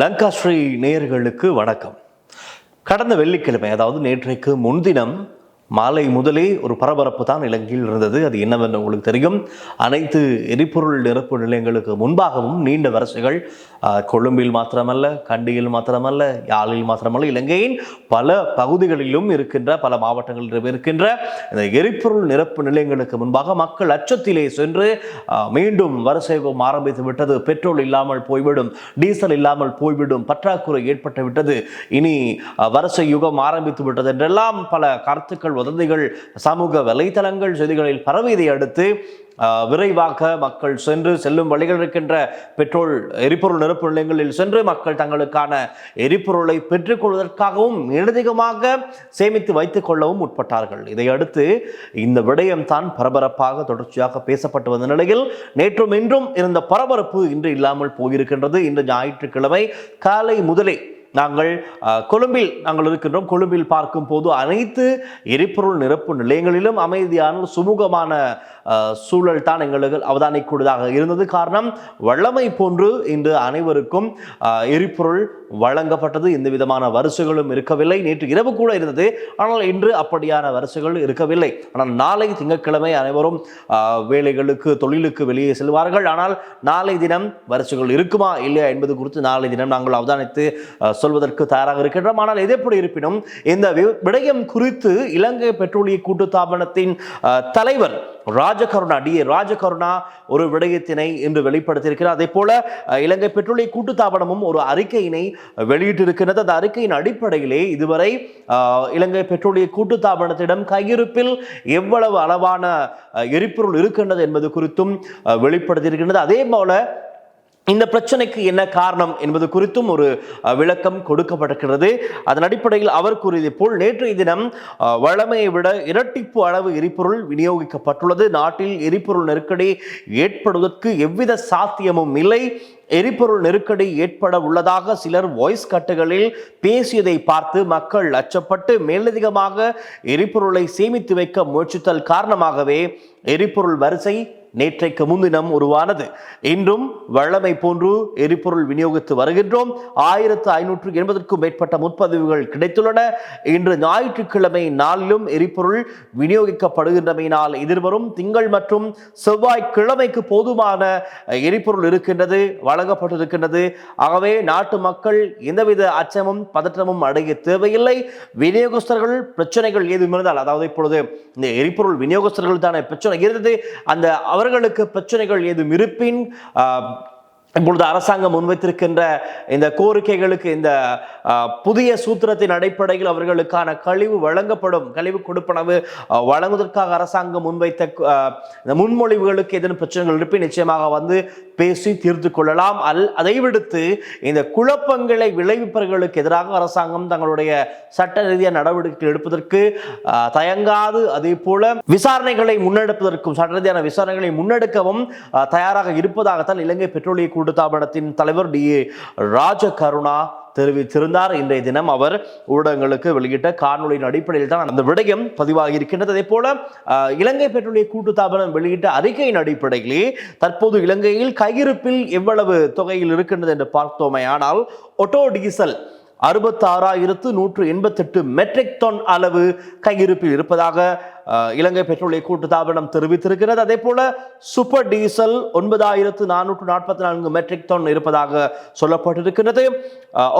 லங்காஸ்ரீ நேயர்களுக்கு வணக்கம். கடந்த வெள்ளிக்கிழமை அதாவது நேற்றைக்கு முன்தினம் மாலை முதலே ஒரு பரபரப்பு தான் இலங்கையில் இருந்தது. அது என்னவென்று உங்களுக்கு தெரியும். அனைத்து எரிபொருள் நிரப்பு நிலையங்களுக்கு முன்பாகவும் நீண்ட வரிசைகள் கொழும்பில் மாத்திரமல்ல கண்டியில் மாத்திரமல்ல யாழில் மாத்திரமல்ல இலங்கையின் பல பகுதிகளிலும் இருக்கின்ற பல மாவட்டங்களிலும் இருக்கின்ற இந்த எரிபொருள் நிரப்பு நிலையங்களுக்கு முன்பாக மக்கள் அச்சத்திலே சென்று மீண்டும் வரிசை ஆரம்பித்து விட்டது. பெட்ரோல் இல்லாமல் போய்விடும் டீசல் இல்லாமல் போய்விடும் பற்றாக்குறை ஏற்பட்டு விட்டது. இனி வரிசை யுகம் ஆரம்பித்து விட்டது என்றெல்லாம் பல கருத்துக்கள் வதந்திகள் சமூக வலைத்தளங்கள் செய்திகளில் பரவியதை அடுத்து விரைவாக மக்கள் சென்று செல்லும் வழிகள் இருக்கின்ற பெட்ரோல் எரிபொருள் நிரப்பு நிலையங்களில் சென்று மக்கள் தங்களுக்கான எரிபொருளை பெற்றுக்கொள்வதற்காகவும் மேலதிகமாக சேமித்து வைத்துக் கொள்ளவும் முற்பட்டார்கள். இதையடுத்து இந்த விடயம்தான் பரபரப்பாக தொடர்ச்சியாக பேசப்பட்டு வந்த நிலையில் நேற்றும் இன்றும் இருந்த பரபரப்பு இன்று இல்லாமல் போயிருக்கின்றது. இன்று ஞாயிற்றுக்கிழமை காலை முதலே நாங்கள் கொழும்பில் நாங்கள் இருக்கின்றோம். கொழும்பில் பார்க்கும் போது அனைத்து எரிபொருள் நிரப்பு நிலையங்களிலும் அமைதியான சுமூகமான சூழல் தான் எங்களுக்கு அவதானிக்கூடியதாக இருந்தது. காரணம் வல்லமை போன்று இன்று அனைவருக்கும் எரிபொருள் வழங்கப்பட்டது. எந்த விதமான வரிசைகளும் இருக்கவில்லை. நேற்று இரவு கூட இருந்தது. ஆனால் இன்று அப்படியான வரிசைகள் இருக்கவில்லை. ஆனால் நாளை திங்கட்கிழமை அனைவரும் வேலைகளுக்கு தொழிலுக்கு வெளியே செல்வார்கள். ஆனால் நாளை தினம் வரிசைகள் இருக்குமா இல்லையா என்பது குறித்து நாளை தினம் நாங்கள் அவதானித்து சொல்வதற்கு தயாராக இருக்கின்றோம். ஆனால் எது எப்படி இருப்பினும் இந்த வி- விடயம் குறித்து இலங்கை பெட்ரோலிய கூட்டுத்தாபனத்தின் தலைவர் ராஜகருணா டி ஏ ராஜகருணா ஒரு விடயத்தினை இன்று வெளிப்படுத்தியிருக்கிறார். அதே போல இலங்கை பெட்ரோலிய கூட்டுத்தாபனமும் ஒரு அறிக்கையினை வெளியிட்டிருக்கிறது அந்த அறிக்கையின் அடிப்படையிலே இதுவரை இலங்கை பெட்ரோலிய கூட்டுத்தாபனத்திடம் கையிருப்பில் எவ்வளவு அளவான எரிபொருள் இருக்கின்றது என்பது குறித்தும் வெளிப்படுத்தியிருக்கின்றது. அதே போல இந்த பிரச்சனைக்கு என்ன காரணம் என்பது குறித்தும் ஒரு விளக்கம் கொடுக்கப்பட்டிருக்கிறது. அதன் அடிப்படையில் அவர் கூறியது போல் நேற்றைய தினம் வழமையை விட இரட்டிப்பு அளவு எரிபொருள் விநியோகிக்கப்பட்டுள்ளது. நாட்டில் எரிபொருள் நெருக்கடி ஏற்படுவதற்கு எவ்வித சாத்தியமும் இல்லை. எரிபொருள் நெருக்கடி ஏற்பட உள்ளதாக சிலர் வாய்ஸ் கட்டுகளில் பேசியதை பார்த்து மக்கள் அச்சப்பட்டு மேலதிகமாக எரிபொருளை சேமித்து வைக்க முயற்சித்தல் காரணமாகவே எரிபொருள் வரிசை நேற்றைக்கு முன்தினம் உருவானது. இன்றும் வழமை போன்று எரிபொருள் விநியோகித்து வருகின்றோம். ஆயிரத்து ஐநூற்று எண்பதற்கும் மேற்பட்ட முற்பதிவுகள் கிடைத்துள்ளன. இன்று ஞாயிற்றுக்கிழமை நாளிலும் எரிபொருள் விநியோகிக்கப்படுகின்றமையினால் எதிர்வரும் திங்கள் மற்றும் செவ்வாய் கிழமைக்கு போதுமான எரிபொருள் இருக்கின்றது வழங்கப்பட்டிருக்கின்றது. ஆகவே நாட்டு மக்கள் எந்தவித அச்சமும் பதற்றமும் அடைய தேவையில்லை. விநியோகஸ்தர்கள் பிரச்சனைகள் ஏதும் இருந்தால் அதாவது இப்பொழுது இந்த எரிபொருள் விநியோகஸ்தர்கள் தானே பிரச்சனை இருந்தது அந்த அவர்களுக்கு பிரச்சனைகள் ஏதும் இருப்பின் ஆஹ், இப்பொழுது அரசாங்கம் முன்வைத்திருக்கின்ற இந்த கோரிக்கைகளுக்கு இந்த புதிய சூத்திரத்தின் அடிப்படையில் அவர்களுக்கான கழிவு வழங்கப்படும் கழிவு கொடுப்பனவு வழங்குவதற்காக அரசாங்கம் முன்வைத்த இந்த முன்மொழிவுகளுக்கு ஏதேனும் பிரச்சனைகள் இருப்பி நிச்சயமாக வந்து பேசி தீர்த்து கொள்ளலாம். அல் அதை விடுத்து இந்த குழப்பங்களை விளைவிப்பவர்களுக்கு எதிராக அரசாங்கம் தங்களுடைய சட்ட ரீதியான நடவடிக்கை எடுப்பதற்கு தயங்காது. அதே போல விசாரணைகளை முன்னெடுப்பதற்கும் சட்ட ரீதியான விசாரணைகளை முன்னெடுக்கவும் தயாராக இருப்பதாகத்தான் இலங்கை பெட்ரோலிய கூட்டுத்தாபனத்தின் தலைவர் டி ஏ ராஜகருணா தெரிவித்திருந்தார் இன்றைய தினம் அவர் ஊடகங்களுக்கு வெளியிட்ட காணொலியின் அடிப்படையில் தான் அந்த விடயம் பதிவாகி இருக்கின்றது அதே போல இலங்கை பெட்ரோலிய கூட்டுத்தாபனம் வெளியிட்ட அறிக்கையின் அடிப்படையிலே தற்போது இலங்கையில் கையிருப்பில் எவ்வளவு தொகையில் இருக்கின்றது என்று பார்த்தோமே ஆனால் ஒட்டோ டீசல் அறுபத்தாறாயிரத்து நூற்று எண்பத்தெட்டு மெட்ரிக் டன் அளவு கையிருப்பில் இருப்பதாக இலங்கை பெட்ரோலிய கூட்டுத்தாபனம் தெரிவித்திருக்கிறது. அதே போல சூப்பர் டீசல் ஒன்பதாயிரத்து நானூற்று நாற்பத்தி நான்கு மெட்ரிக் டன் இருப்பதாக சொல்லப்பட்டிருக்கிறது.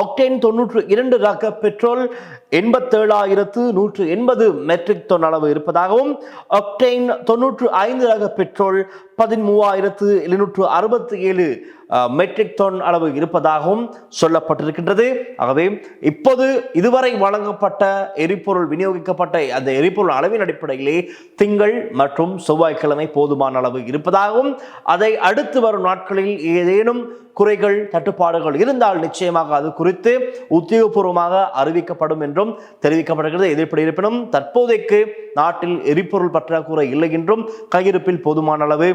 ஒக்டேன் தொன்னூற்று இரண்டு ரக பெட்ரோல் எண்பத்தேழாயிரத்து நூற்று எண்பது மெட்ரிக் டன் அளவு இருப்பதாகவும் ஒக்டேன் தொன்னூற்று ஐந்து ரக பெட்ரோல் பதிமூவாயிரத்து எழுநூற்று அறுபத்தி ஏழு மெட்ரிக் டன் அளவு இருப்பதாகவும் சொல்லப்பட்டிருக்கின்றது. ஆகவே இப்போது இதுவரை வழங்கப்பட்ட எரிபொருள் விநியோகிக்கப்பட்ட அந்த எரிபொருள் அளவின் அடிப்படையில் திங்கள் மற்றும் செவ்வாய்க்கிழமை போதுமான அளவு இருப்பதாகவும் அதை அடுத்து வரும் நாட்களில் ஏதேனும் குறைகள் தட்டுப்பாடுகள் இருந்தால் நிச்சயமாக அது குறித்து உத்தியோகபூர்வமாக அறிவிக்கப்படும் என்றும் தெரிவிக்கப்படுகிறது. எதிர்ப்படி இருப்பினும் தற்போதைக்கு நாட்டில் எரிபொருள் பற்றாக்குறை இல்லை என்றும் கையிருப்பில் போதுமான அளவு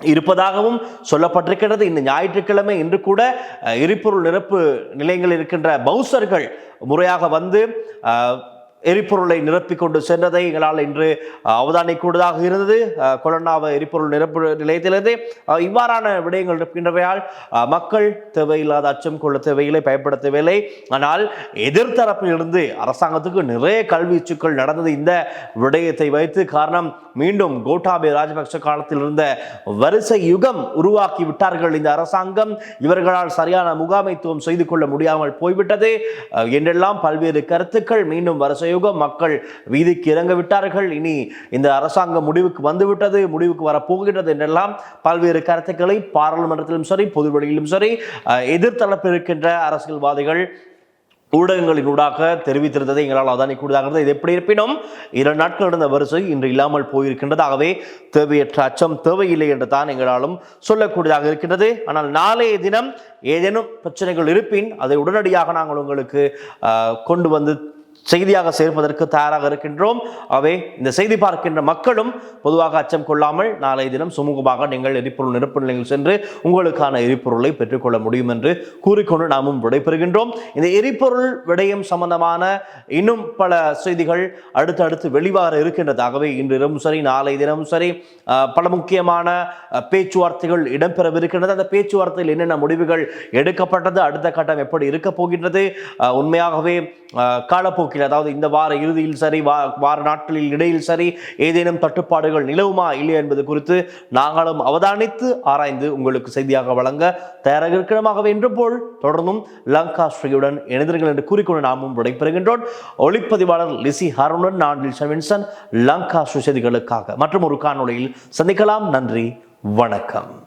இருப்பதாகவும் சொல்லப்பட்டிருக்கிறது. இந்த ஞாயிற்றுக்கிழமை இன்று கூட எரிபொருள் நிரப்பு நிலையங்கள் இருக்கின்ற பவுசர்கள் முறையாக வந்து எரிபொருளை நிரப்பிக்கொண்டு சென்றதை எங்களால் இன்று அவதானிக்கூடியதாக இருந்தது. அஹ், கொலன்னாவ எரிபொருள் நிரப்பு நிலையத்திலிருந்து இவ்வாறான விடயங்கள் இருக்கின்றவையால் மக்கள் தேவையில்லாத அச்சம் கொள்ள தேவையில்லை பயப்பட தேவையில்லை. ஆனால் எதிர்த்தரப்பிலிருந்து அரசாங்கத்துக்கு நிறைய கல்வீச்சுக்கள் நடந்தது இந்த விடயத்தை வைத்து. காரணம் மீண்டும் கோட்டாபே ராஜபக்ஷ காலத்தில் இருந்த வரிசை யுகம் உருவாக்கி விட்டார்கள் இந்த அரசாங்கம். இவர்களால் சரியான முகாமைத்துவம் செய்து கொள்ள முடியாமல் போய்விட்டது. என்றெல்லாம் பல்வேறு கருத்துக்கள் மீண்டும் வரிசை யுக மக்கள் வீதிக்கு இறங்க விட்டார்கள். இனி இந்த அரசாங்கம் முடிவுக்கு வந்துவிட்டது முடிவுக்கு வரப்போகிறது என்றெல்லாம் பல்வேறு கருத்துக்களை பாராளுமன்றத்திலும் சரி பொதுவெளியிலும் சரி அஹ், எதிர்த்தரப்பில் இருக்கின்ற அரசியல்வாதிகள் ஊடகங்களின் ஊடாக தெரிவித்திருந்ததை எங்களால் அவதானிக்கூடியதாக இருந்தது இது எப்படி இருப்பினும் இரண்டு நாட்கள் நடந்த வரிசை இன்று இல்லாமல் போயிருக்கின்றது ஆகவே தேவையற்ற அச்சம் தேவையில்லை என்று தான் எங்களாலும் சொல்லக்கூடியதாக இருக்கின்றது. ஆனால் நாளைய தினம் ஏதேனும் பிரச்சனைகள் இருப்பின் அதை உடனடியாக நாங்கள் உங்களுக்கு கொண்டு வந்து செய்தியாக சேர்ப்பதற்கு தயாராக இருக்கின்றோம். அவை இந்த செய்தி பார்க்கின்ற மக்களும் பொதுவாக அச்சம் கொள்ளாமல் நாளைய தினம் சுமூகமாக நீங்கள் எரிபொருள் நிரப்பு நிலையில் சென்று உங்களுக்கான எரிபொருளை பெற்றுக்கொள்ள முடியும் என்று கூறிக்கொண்டு நாமும் விடைபெறுகின்றோம். இந்த எரிபொருள் விடயம் சம்பந்தமான இன்னும் பல செய்திகள் அடுத்தடுத்து வெளிவர இருக்கின்றதாகவே இன்று இரவும் சரி நாளை தினமும் சரி பல முக்கியமான பேச்சுவார்த்தைகள் இடம்பெறவிருக்கின்றது. அந்த பேச்சுவார்த்தையில் என்னென்ன முடிவுகள் எடுக்கப்பட்டது அடுத்த கட்டம் எப்படி இருக்க போகின்றது உண்மையாகவே காலப்போக்கில் அதாவது இந்த வார இறுதியில் சரி வா வார நாட்களில் இடையில் சரி ஏதேனும் தட்டுப்பாடுகள் நிலவுமா இல்லையா என்பது குறித்து நாங்களும் அவதானித்து ஆராய்ந்து உங்களுக்கு செய்தியாக வழங்க தயாராக இருக்கிறோமாகவே என்று போல் தொடர்ந்தும் லங்கா ஸ்ரீயுடன் இணைந்திருங்கள் என்று கூறிக்கொண்டு நாமும் விடைபெறுகின்றோம். ஒளிப்பதிவாளர் லிசி ஹருணன் நான் வின்சன். லங்கா ஸ்ரீ செய்திகளுக்காக மற்றும் ஒரு காணொளியில் சந்திக்கலாம். நன்றி. வணக்கம்.